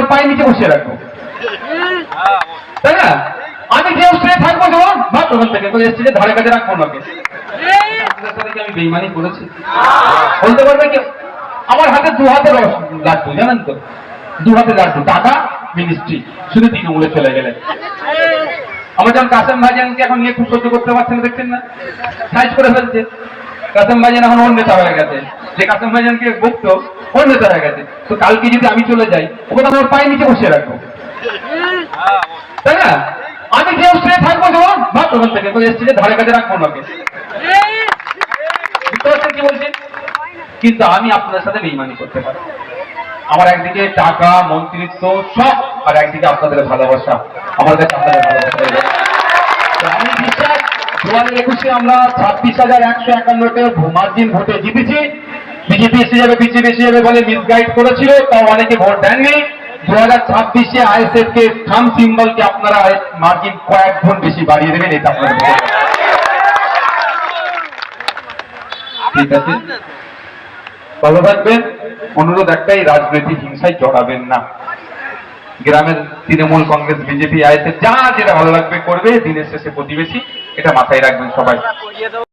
ওর পায়ে নিচে বসিয়ে রাখব। তাই না? আমি যে স্টেজে থাকব যেমন ভাব ওখান থেকে স্টেজে ধারে কাছে রাখব না আমি বেইমানি করেছি? বলতে পারবে কি আমার হাতে দু হাতে রস, লাড্ডু, জানেন তো? দু হাতে লাড্ডু টাকা মিনিস্ট্রি, শুধু তৃণমূলে চলে গেলে আমার যেমন কাসেম ভাইজানকে এখন নিয়ে খুব সহ্য করতে পারছেন দেখছেন না? সাইজ করে ফেলছে। কাসেম ভাইজান এখন অন্য নেতা হয়ে গেছে। যে কাসেম ভাইজানকে বকতো, ওর নেতা হয়ে গেছে। তো কালকে যদি আমি চলে যাই ওকে আমার পায়ে নিচে বসিয়ে রাখব। তাই না? আমি যে স্টেজে থাকব যেমন ভাব ওখান থেকে তো স্টেজে ধারে কাছে রাখব পারছেন কি বলছেন কিন্তু আমি আপনার সাথে বেইমানি করতে পারি আমার একদিকে টাকা, মন্ত্রিত্ব সব, আর একদিকে আপনাদের ভালোবাসা। আমার কাছে আপনাদের ভালোবাসা আমি বিশ্বাস, দু হাজার একুশে আমরা ছাব্বিশ হাজার একশো একান্নতে মার্জিন ভোটে জিতেছি। বিজেপি এসে যাবে, বিজেপি এসে যাবে বলে মিসগাইড করেছিল, তাও অনেকে ভোট দেননি। দু হাজার ছাব্বিশে আইএসএফ কে থাম সিম্বলকে আপনারা মার্জিন কয়েক গুণ বেশি বাড়িয়ে দেবেন, এটা আপনারা ঠিক আছে? ভালো থাকবেন। অনুরোধ একটাই, রাজনৈতিক হিংসায় জড়াবেন না। গ্রামের তৃণমূল কংগ্রেস, বিজেপি, আইএসএফ, যা যেটা ভালো লাগবে করবে, দিনের শেষে প্রতিবেশী, এটা মাথায় রাখবেন সবাই।